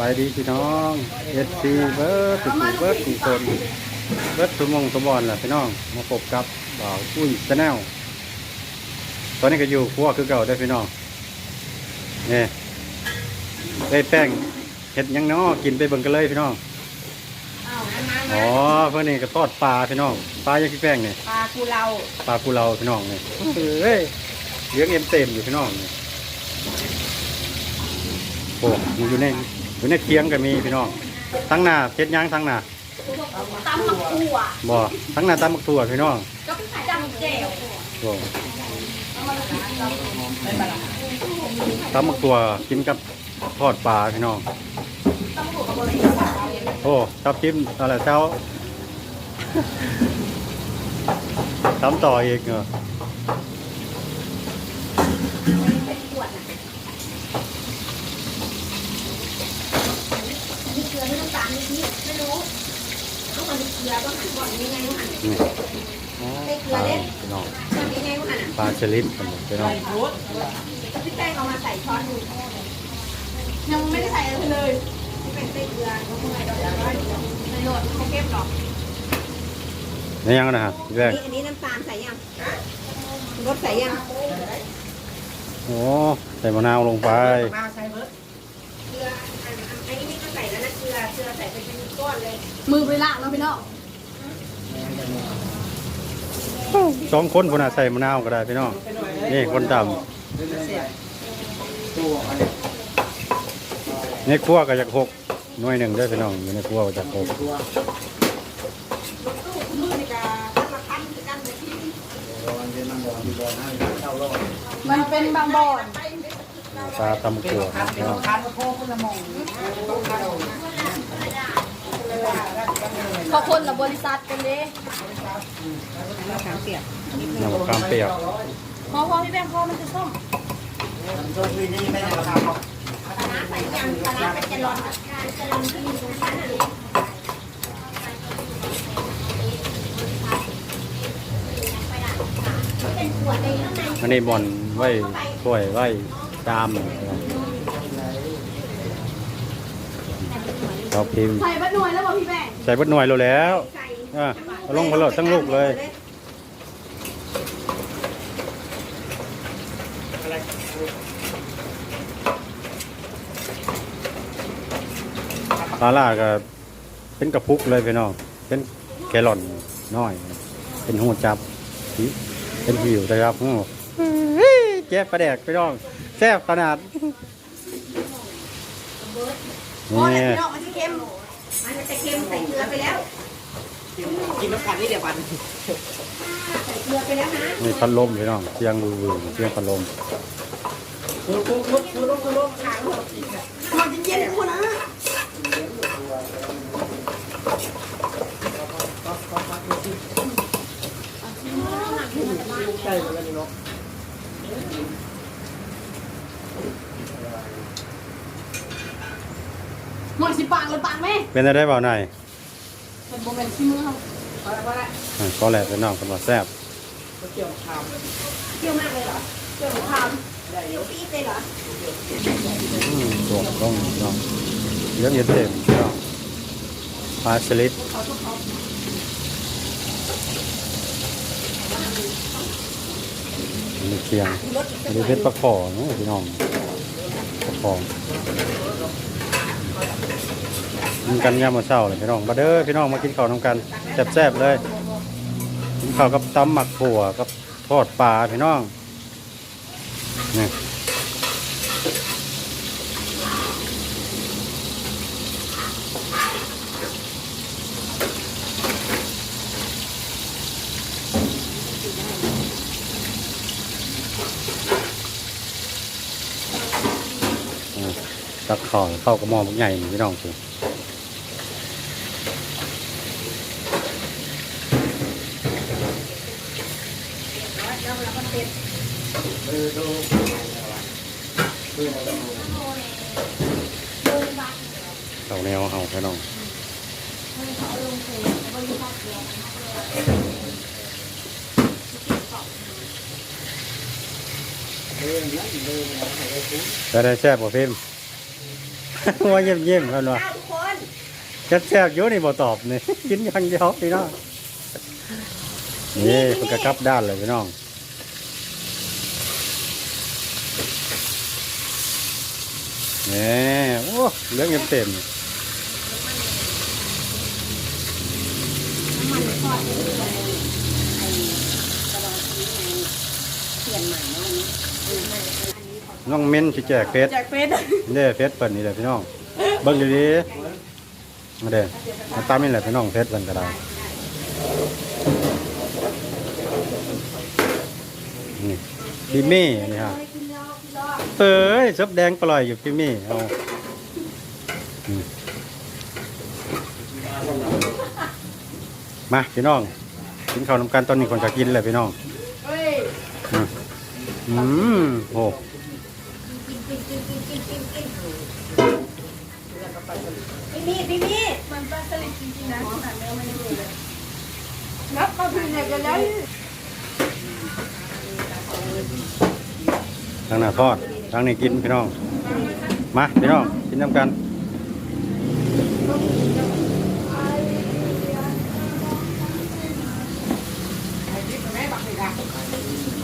บายดีพี่น้องเอสซีเบิร์ดสุดเบิร์ดสุดคนเบิร์ดสมองสมบอลแหละพี่น้องมาพบกับบ่าวอุ้ยชาแนลตอนนี้ก็อยู่ครัวคือเก่าได้อพี่น้องนี่ได้แป้งเห็ดหยังน้อกินไปเบิ่งกันเลยพี่น้องอ๋อเพื่อนนี่ก็ทอดปลาพี่น้องปลายังพี่แป้งเนี่ยปลาคูเราปลากูเราพี่น้องนี่เฮ้ยเลี้ยงเอ็มเต็มอยู่พี่น้องนี่โอ้อยู่ใน อยู่ในเคียงก็มีพี่น้องทั้งหน้าเพ็ดหยังทั้งหน้าตำมะกรูดบ่ทั้งหน้าตำบักถั่วพี่น้องก็จำแจ่วบ่ตำบักถั่วกินกับทอดปลาพี่น้องโอ้ทับทิมอะไรเจ้าทำต่ออีกเหรอ มีเกลือไม่ต้องตามนิดๆ ไม่รู้ต้องมันเกลือต้องหั่นก่อนยังไงต้องหั่นนี่ปลาพี่น้องตอนยังไงต้องหั่นปลาชลิดพี่น้องพี่แป้งเอามาใส่ช้อนดูยังไม่ได้ใส่อะไรเลยนี่เป็นไส้เกลือก็เมื่อยเราจะว่าในโหลดเขาเก็บหรอกนี่ยังนะฮะพี่แรกนี่อันนี้น้ำตาลใส่ยังรสใส่ยังโอ้ใส่มะนาวลงไปเกลืออันอันนี้ก็ใส่แล้วนะเกลือเกลือใส่ไปเป็นก้อนเลย มือไปล่างแล้วพี่น้องสองคนคนน่ะใส่มะนาวก็ได้พี่น้องนี่คนต่ำในครัวก็จะหกหน่วยหนึ่งด้วยพี่น้องอยู่ในครัวก็จะหกมือนี่ก็ละพันกันเลยที่มันเป็นบางบ่อนปลาตำกัวพี่น้องเขาคนละบริษัทกันเด้น้ำกามเปียกพอพอพี่แบงค์พอมันจะส้มมันจะร้อนการจะร้อนที่อยู่ตรงนั้นนี้บอลไว้ถ้วยไว้จามเราพิมพ์ใส่บัดหน่วยแล้วบอกพี่แบงค์ ส่บดหน่วยเราแล้วอ่อาลงมาโหลดทั้งลูกเลยปลาล่าก็เป็นกระพุกเลยพี่น้องเป็นแกลอนน้อย เป็นหูจับเป็นหิวนะครับแจ๊บปลาแดกพี่น้องแซ่บขนาดนี่ มันจะเค็มมันจะเค็มใส่เกลือไปแล้วกินน้ำกันนี่เดี๋ยววันใส่เกลือไปแล้วนะนี่พัดลมพี่น้องเสียงรูเสียงพัดลมคุดคุดคุดคุดคุดคุดมันจะเย็นกูนะใช่เหมือนกันนี่เนาะ หมดสิปากหรือปากไหมเป็นอะไรเปล่าไหนเป็นโมเมนต์ที่มือเขาพอแล้วพอแล้วอะก็แหละพี่น้องคำว่าแซ่บก็เกี่ยวชามเปรี้ยวมากเลยเหรอเปรี้ยวของความเปรี้ยวปี๊ดเลยเหรออืมตัวต้องพี่น้องเลี้ยงเย็นเต็มพี่น้องปลาสลิดอันนี้เคียงอันนี้เป็นปลาขอเนาะพี่น้องปลาขอ กินกันยามมื้อเช้าเลยพี่น้องมาเด้อพี่น้องมากินข้าวน้ำกันแซ่บๆเลยกินข้าวกับตำหมักถั่วกับทอดปลาพี่น้องนี่ ตักข้าวเข้ากระมอมใหญ่พี่น้องสิเขาแนวเขาพี่น้องได้ได้แซ่บกว่พิมพ์ ว่าเยี่ยมเยี่ยมๆเพิ่นว่าอ้าวทุกคนแซ่บๆอยู่นี่บ่ตอบนี่กินย่างเดียวพี่น้องนี่เพิ่นก็กลับด้านเลยพี่น้องนี่โอ้เหลืองเต็มเปลี่ยนใหม่เนาะวันนี้ นนี้อันนี้น้องเม้นสิแจกเฟซแจกเฟซเด้เฟซเปิดนี่แหละพี่น้องเบิ่งดีๆมาเด้มาตามนี่แหละพี่น้องเฟซเพิ่นก็ได้นี่พี่มี่นี่ฮะเอ้ยซับแดงปล่อยอยู่พี่มี่เอาอืมมาพี่น้องกินข้าวนำกันตอนนี้คนจะกินเลยพี่น้องเฮ้ยอื มอืมโอ้พี่มี่พี่มี่มันปลาสลิดจริงๆนะขนาดเนื้อมันยังอยู่เลยนับมาถึงไหนกันแล้วทางหน้าทอดทางนี้กินพี่น้อง มาพี่น้องกินน้ำกัน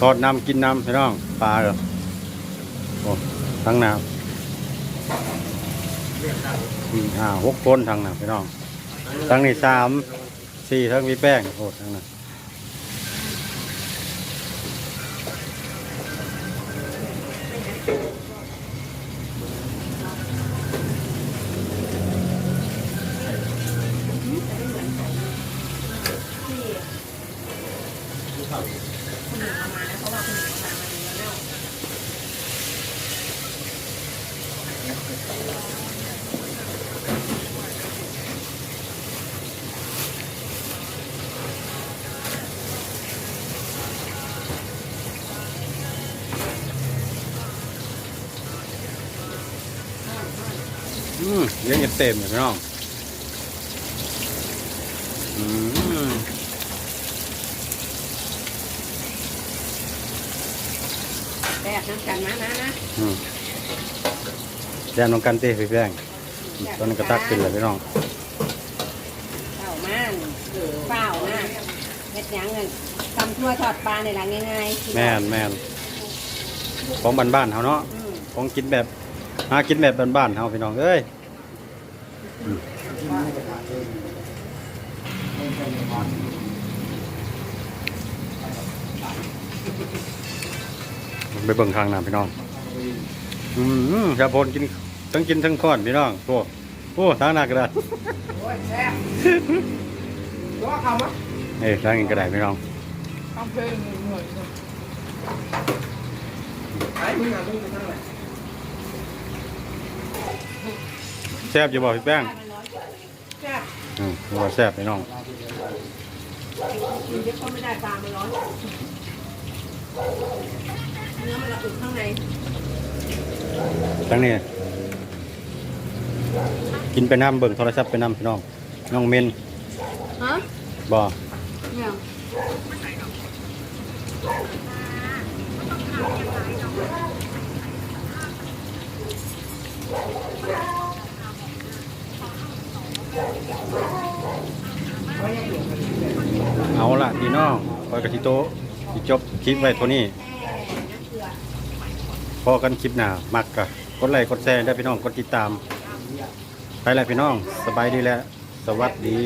ทอดน้ำกินน้ำพี่น้องปลาเหรอโอ้ทั้งน้ำ อ่าหกคนทางน้นพี่น้องทั้งนี้สามสี่ทั้งมีแป้งโอ้ทั้งนั้น เลี้ยงเต็มๆเลยพี่น้องอืมแบบน้ำกันนะนะนะอืมแย่น้องกันเต้พี่แป้งตอนนี้นก็ตักขึ้นเลยพี่น้องเฝ้ามากเฝ้ามากเฮ็ดหยังเงินทำทั่วทอดปลาในหลังง่ายๆแม่นแม่นของบ้านๆเฮาเนาะอืมของกินแบบหากินแบบบ้านๆเฮาพี่น้องเอ้ยอืม ไปเบิ่งทางน้ำพี่น้อง อืมชาพลกินทั้งกินทั้งก้อนพี่น้องโอ้โอ้ทางหน้ากระดาษโอ้ยแซ่บตัวคำวะเอ้ยทางนี้กระดาษพี่น้องทำเพลงหน่อยไอ้มึงอะมึงจะทำอะไร แซ่บอยู่บ่พี่แป้งแซ่บอืมว่าแซ่บพี่น้องกินเยอะก็ไม่ได้ปลามันร้อน เนื้อมันละอุข้างในทั้งนี้ กินไปน้ำเบิ่งโทรศัพท์ไปน้ำพี่น้อง น้องเมนฮะบ่เนี่ย เอาล่ะพี่น้องคอยกะทิโตที่จบคลิปไว้เท่านี้ พอกันคลิปหน้ามักกะกดไลค์กดแชร์ได้พี่น้องกดติดตาม ไปแล้วพี่น้อง สบายดีแล้ว สวัสดี